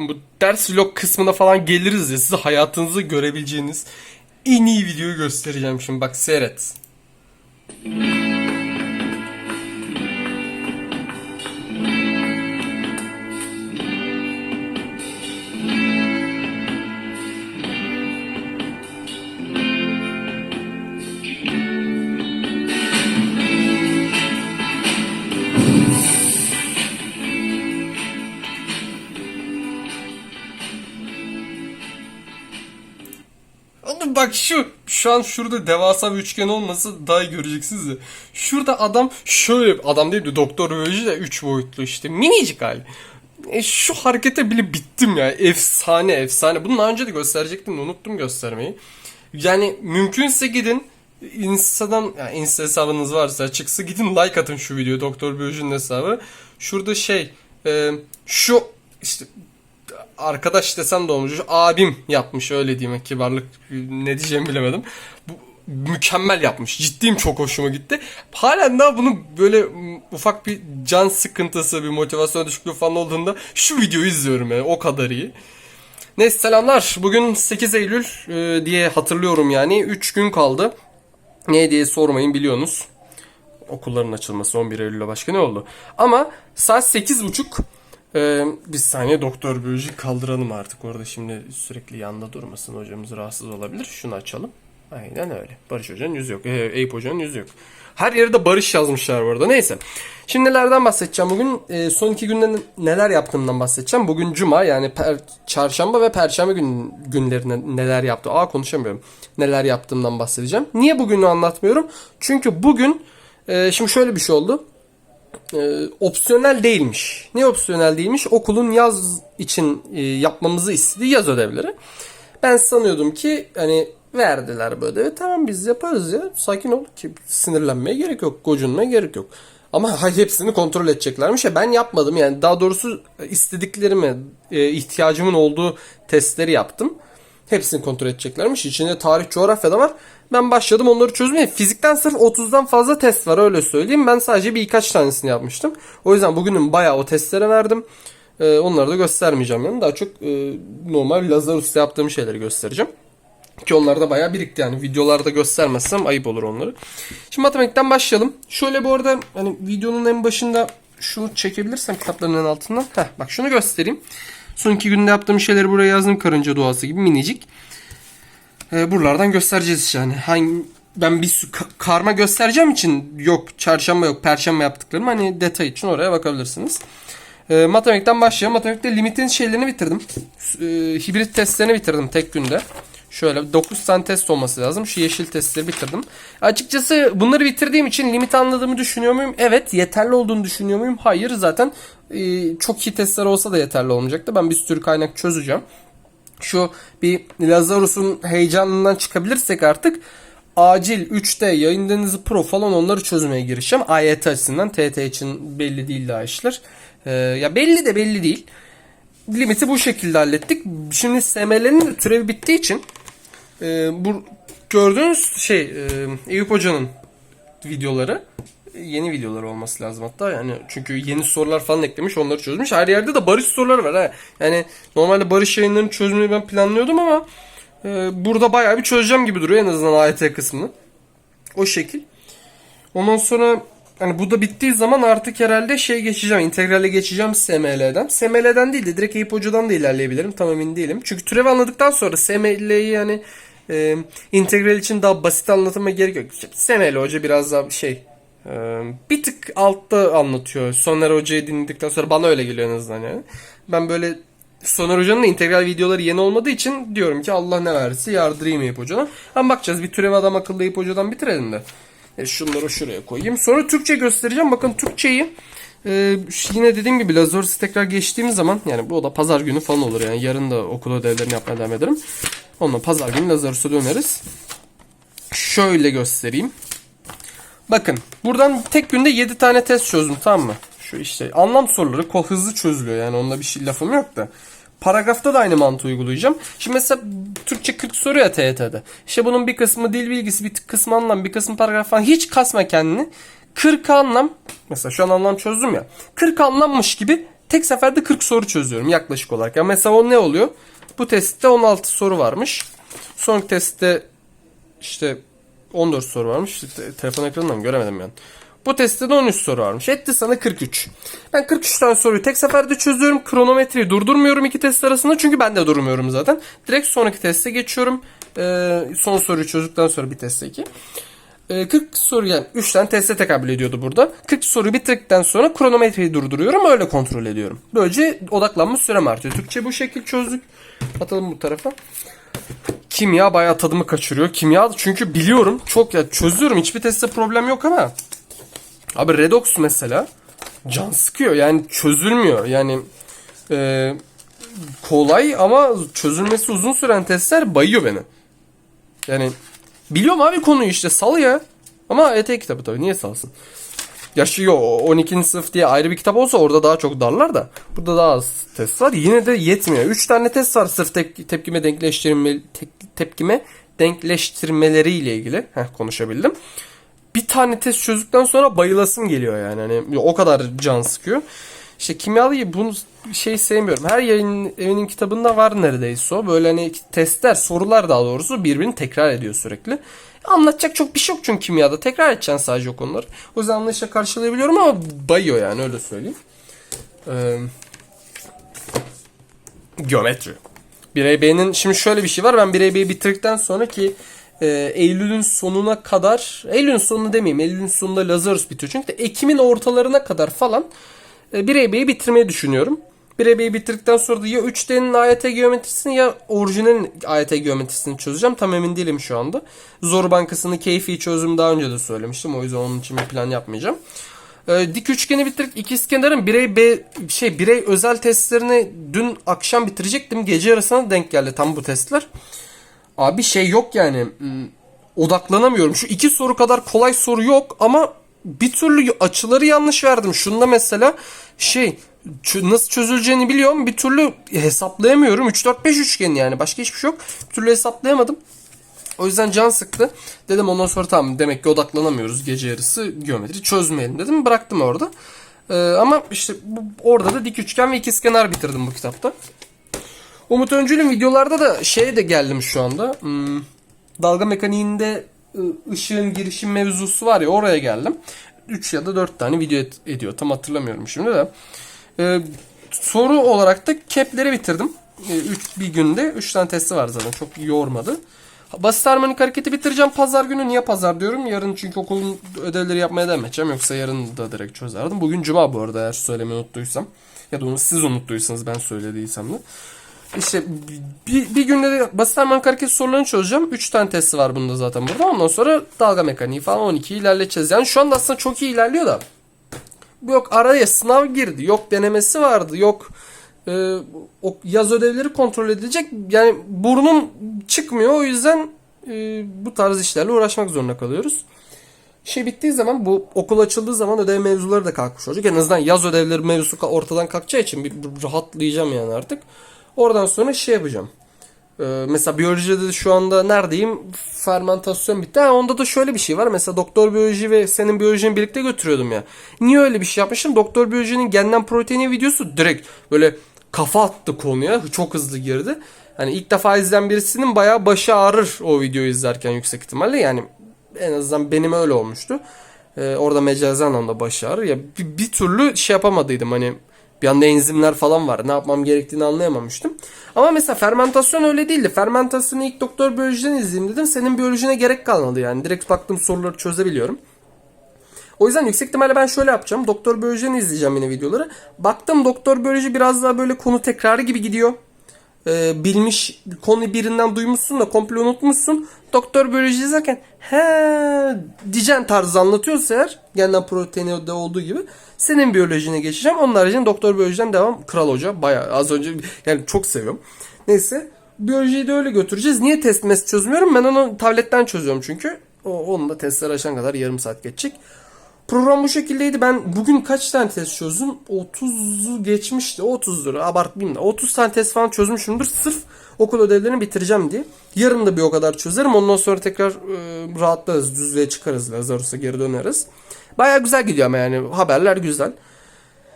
bakın bu ders vlog kısmına falan geliriz ya size hayatınızı görebileceğiniz en iyi videoyu göstereceğim şimdi bak seyret. Bak şu şu an şurada devasa bir üçgen olmasa daha iyi göreceksiniz ya. Şurada adam şöyle adam değil de doktor biyoloji de 3 boyutlu işte minicik hali. E, şu harekete bile bittim ya. Efsane efsane. Bunu daha önce de gösterecektim de unuttum göstermeyi. Yani mümkünse gidin Instagram, yani Insta hesabınız varsa açıksa gidin like atın şu videoya Doktor Biyoloji'nin hesabı. Şurada şey e, şu işte arkadaş desem de olmuş. Abim yapmış öyle diyeyim kibarlık ne diyeceğimi bilemedim. Bu mükemmel yapmış. Ciddiyim çok hoşuma gitti. Halen daha bunu böyle ufak bir can sıkıntısı, bir motivasyon düşüklüğü falan olduğunda şu videoyu izliyorum yani o kadar iyi. Neyse selamlar. Bugün 8 Eylül e, diye hatırlıyorum yani. 3 gün kaldı. Ne diye sormayın biliyorsunuz. Okulların açılması 11 Eylül'e başka ne oldu? Ama saat 8.30 ee, bir saniye doktor biyoloji kaldıralım artık orada şimdi sürekli yanında durmasın hocamız rahatsız olabilir. Şunu açalım. Aynen öyle. Barış hocanın yüzü yok. Ee, Eyüp hocanın yüzü yok. Her yerde Barış yazmışlar bu arada. Neyse. Şimdi nelerden bahsedeceğim bugün? Ee, son iki günde neler yaptığımdan bahsedeceğim. Bugün cuma yani per- çarşamba ve perşembe gün, günlerinde neler yaptı. Aa konuşamıyorum. Neler yaptığımdan bahsedeceğim. Niye bugünü anlatmıyorum? Çünkü bugün e, şimdi şöyle bir şey oldu e, opsiyonel değilmiş. Ne opsiyonel değilmiş? Okulun yaz için e, yapmamızı istediği yaz ödevleri. Ben sanıyordum ki hani verdiler bu ödevi. Tamam biz yaparız ya. Sakin ol ki sinirlenmeye gerek yok. Gocunmaya gerek yok. Ama hayır, hepsini kontrol edeceklermiş ya ben yapmadım yani daha doğrusu istediklerime e, ihtiyacımın olduğu testleri yaptım. Hepsini kontrol edeceklermiş. İçinde tarih, coğrafya da var. Ben başladım onları çözmeye. Fizikten sırf 30'dan fazla test var öyle söyleyeyim. Ben sadece birkaç tanesini yapmıştım. O yüzden bugünün bayağı o testlere verdim. Ee, onları da göstermeyeceğim yani. Daha çok e, normal Lazarus'ta yaptığım şeyleri göstereceğim. Ki onlar da bayağı birikti yani. Videolarda göstermezsem ayıp olur onları. Şimdi matematikten başlayalım. Şöyle bu arada hani videonun en başında şunu çekebilirsem kitapların en altından. Heh, bak şunu göstereyim. Son iki günde yaptığım şeyleri buraya yazdım karınca duası gibi minicik. Ee, buralardan göstereceğiz yani. Hangi ben bir karma göstereceğim için yok çarşamba yok perşembe yaptıklarım hani detay için oraya bakabilirsiniz. Ee, matematikten başlayalım. Matematikte limitin şeylerini bitirdim. Ee, hibrit testlerini bitirdim tek günde. Şöyle 9 tane test olması lazım. Şu yeşil testleri bitirdim. Açıkçası bunları bitirdiğim için limit anladığımı düşünüyor muyum? Evet. Yeterli olduğunu düşünüyor muyum? Hayır. Zaten e, çok iyi testler olsa da yeterli olmayacaktı. Ben bir sürü kaynak çözeceğim şu bir Lazarus'un heyecanından çıkabilirsek artık acil 3D yayın denizi pro falan onları çözmeye girişeceğim. AYT açısından TT için belli değil daha işler. Ee, ya belli de belli değil. Limiti bu şekilde hallettik. Şimdi SML'nin türevi bittiği için e, bu gördüğünüz şey e, Eyüp Hoca'nın videoları yeni videolar olması lazım hatta yani çünkü yeni sorular falan eklemiş onları çözmüş. Her yerde de barış soruları var ha. Yani normalde barış yayınlarını çözmeyi ben planlıyordum ama e, burada bayağı bir çözeceğim gibi duruyor en azından AYT kısmını. O şekil. Ondan sonra hani bu da bittiği zaman artık herhalde şey geçeceğim. integrale geçeceğim SML'den. SML'den değil de direkt Eyüp Hoca'dan da ilerleyebilirim. Tam emin değilim. Çünkü türev anladıktan sonra SML'yi yani e, integral için daha basit anlatmaya gerek yok. SML Hoca biraz daha şey ee, bir tık altta anlatıyor. Soner Hoca'yı dinledikten sonra bana öyle geliyor en azından yani. Ben böyle Soner Hoca'nın integral videoları yeni olmadığı için diyorum ki Allah ne verirse yardırayım Eyüp Hoca'dan. Ama bakacağız bir türev adam akıllı Eyüp Hoca'dan bitirelim de. E şunları şuraya koyayım. Sonra Türkçe göstereceğim. Bakın Türkçeyi e, yine dediğim gibi Lazarus'u tekrar geçtiğimiz zaman yani bu da pazar günü falan olur yani. Yarın da okul ödevlerini yapmaya devam ederim. Onunla pazar günü Lazarus'a döneriz. Şöyle göstereyim. Bakın buradan tek günde 7 tane test çözdüm tamam mı? Şu işte anlam soruları kol hızlı çözülüyor yani onunla bir şey lafım yok da. Paragrafta da aynı mantığı uygulayacağım. Şimdi mesela Türkçe 40 soru ya TYT'de. İşte bunun bir kısmı dil bilgisi, bir kısmı anlam, bir kısmı paragraf falan. Hiç kasma kendini. 40 anlam. Mesela şu an anlam çözdüm ya. 40 anlammış gibi tek seferde 40 soru çözüyorum yaklaşık olarak. Yani mesela o ne oluyor? Bu testte 16 soru varmış. Sonraki testte işte 14 soru varmış. Te- telefon ekranından göremedim yani. Bu testte de 13 soru varmış. Etti sana 43. Ben 43 tane soruyu tek seferde çözüyorum. Kronometreyi durdurmuyorum iki test arasında. Çünkü ben de durmuyorum zaten. Direkt sonraki teste geçiyorum. Ee, son soruyu çözdükten sonra bir. Ee, 40 soru yani 3 tane teste tekabül ediyordu burada. 40 soruyu bitirdikten sonra kronometreyi durduruyorum. Öyle kontrol ediyorum. Böylece odaklanma sürem artıyor. Türkçe bu şekil çözdük. Atalım bu tarafa. Kimya bayağı tadımı kaçırıyor. Kimya çünkü biliyorum çok ya çözüyorum. Hiçbir testte problem yok ama Abi redox mesela can sıkıyor. Yani çözülmüyor. Yani e, kolay ama çözülmesi uzun süren testler bayıyor beni. Yani biliyorum abi konuyu işte sal ya. Ama ET kitabı tabii niye salsın? Ya şu yo 12. sınıf diye ayrı bir kitap olsa orada daha çok darlar da burada daha az test var. Yine de yetmiyor. 3 tane test var sırf tep- tepkime denkleştirme tek- tepkime denkleştirmeleriyle ilgili. Heh, konuşabildim bir tane test çözdükten sonra bayılasım geliyor yani. Hani o kadar can sıkıyor. İşte kimyalıyı bunu şey sevmiyorum. Her yayın evinin kitabında var neredeyse o. Böyle hani testler, sorular daha doğrusu birbirini tekrar ediyor sürekli. Anlatacak çok bir şey yok çünkü kimyada. Tekrar edeceksin sadece o konuları. O yüzden anlayışla karşılayabiliyorum ama bayıyor yani öyle söyleyeyim. Ee, geometri. 1AB'nin şimdi şöyle bir şey var. Ben 1AB'yi bitirdikten sonra ki e, Eylül'ün sonuna kadar Eylül'ün sonunu demeyeyim. Eylül'ün sonunda Lazarus bitiyor. Çünkü de Ekim'in ortalarına kadar falan e, 1AB'yi bitirmeyi düşünüyorum. 1AB'yi bitirdikten sonra da ya 3D'nin AYT geometrisini ya orijinalin AYT geometrisini çözeceğim. Tam emin değilim şu anda. Zor bankasını keyfi çözüm daha önce de söylemiştim. O yüzden onun için bir plan yapmayacağım. Ee, dik üçgeni bitirdik. İkizkenarın birey B şey birey özel testlerini dün akşam bitirecektim. Gece arasına denk geldi tam bu testler. Abi şey yok yani. hmm, Odaklanamıyorum. Şu iki soru kadar kolay soru yok ama bir türlü açıları yanlış verdim. Şunda mesela şey nasıl çözüleceğini biliyorum. Bir türlü hesaplayamıyorum. 3 4 5 üçgen yani. Başka hiçbir şey yok. Bir türlü hesaplayamadım. O yüzden can sıktı. Dedim ondan sonra tamam demek ki odaklanamıyoruz gece yarısı geometri çözmeyelim dedim. Bıraktım orada. Ee, ama işte bu, orada da dik üçgen ve ikizkenar bitirdim bu kitapta. Umut Öncül'ün videolarda da şeye de geldim şu anda. Hmm, dalga mekaniğinde ışığın girişim mevzusu var ya oraya geldim. 3 ya da 4 tane video et- ediyor. Tam hatırlamıyorum şimdi de. Ee, soru olarak da kepleri bitirdim. 3 bir günde 3 tane testi var zaten. Çok yormadı. Basit harmonik hareketi bitireceğim pazar günü. Niye pazar diyorum? Yarın çünkü okulun ödevleri yapmaya devam edeceğim. Yoksa yarın da direkt çözerdim. Bugün cuma bu arada eğer söylemeyi unuttuysam. Ya da onu siz unuttuysanız ben söylediysem de. İşte bir, bir günde de basit harmonik hareket sorularını çözeceğim. 3 tane testi var bunda zaten burada. Ondan sonra dalga mekaniği falan 12 ilerleteceğiz. Yani şu anda aslında çok iyi ilerliyor da. Yok araya sınav girdi. Yok denemesi vardı. Yok e, o yaz ödevleri kontrol edilecek. Yani burnum çıkmıyor. O yüzden e, bu tarz işlerle uğraşmak zorunda kalıyoruz. Şey bittiği zaman bu okul açıldığı zaman ödev mevzuları da kalkmış olacak. En azından yaz ödevleri mevzusu ortadan kalkacağı için bir bir rahatlayacağım yani artık. Oradan sonra şey yapacağım. Ee, mesela biyolojide de şu anda neredeyim? Fermentasyon bitti. Ha, onda da şöyle bir şey var. Mesela doktor biyoloji ve senin biyolojini birlikte götürüyordum ya. Niye öyle bir şey yapmışım? Doktor biyolojinin genden proteini videosu direkt böyle kafa attı konuya. Çok hızlı girdi. Hani ilk defa izleyen birisinin bayağı başı ağrır o videoyu izlerken yüksek ihtimalle. Yani en azından benim öyle olmuştu. Ee, orada mecazi anlamda başı ağrır. Ya bir, bir türlü şey yapamadıydım hani bir anda enzimler falan var. Ne yapmam gerektiğini anlayamamıştım. Ama mesela fermentasyon öyle değildi. Fermentasyonu ilk doktor biyolojiden izleyeyim dedim. Senin biyolojine gerek kalmadı yani. Direkt baktım soruları çözebiliyorum. O yüzden yüksek ihtimalle ben şöyle yapacağım. Doktor biyolojiden izleyeceğim yine videoları. Baktım doktor biyoloji biraz daha böyle konu tekrarı gibi gidiyor. Ee, bilmiş konu birinden duymuşsun da komple unutmuşsun. Doktor biyoloji izlerken he diyeceksin tarzı anlatıyorsa eğer genden proteini de olduğu gibi senin biyolojine geçeceğim. Onun haricinde doktor biyolojiden devam. Kral hoca bayağı az önce yani çok seviyorum. Neyse biyolojiyi de öyle götüreceğiz. Niye test mes çözmüyorum? Ben onu tabletten çözüyorum çünkü. O, onun da testler açan kadar yarım saat geçecek. Program bu şekildeydi. Ben bugün kaç tane test çözdüm? 30'u geçmişti. 30'dur abartmayayım da. 30 tane test falan çözmüşümdür. Sırf okul ödevlerini bitireceğim diye. Yarın da bir o kadar çözerim. Ondan sonra tekrar e, rahatlarız. Düzlüğe çıkarız. Lazarus'a geri döneriz. Baya güzel gidiyor ama yani haberler güzel.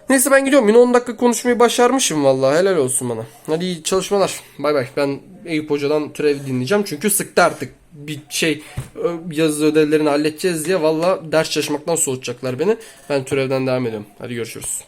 Neyse ben gidiyorum. Yine 10 dakika konuşmayı başarmışım vallahi. Helal olsun bana. Hadi iyi çalışmalar. Bay bay. Ben Eyüp Hoca'dan türev dinleyeceğim. Çünkü sıktı artık. Bir şey yazı ödevlerini halledeceğiz diye valla ders çalışmaktan soğutacaklar beni. Ben türevden devam ediyorum. Hadi görüşürüz.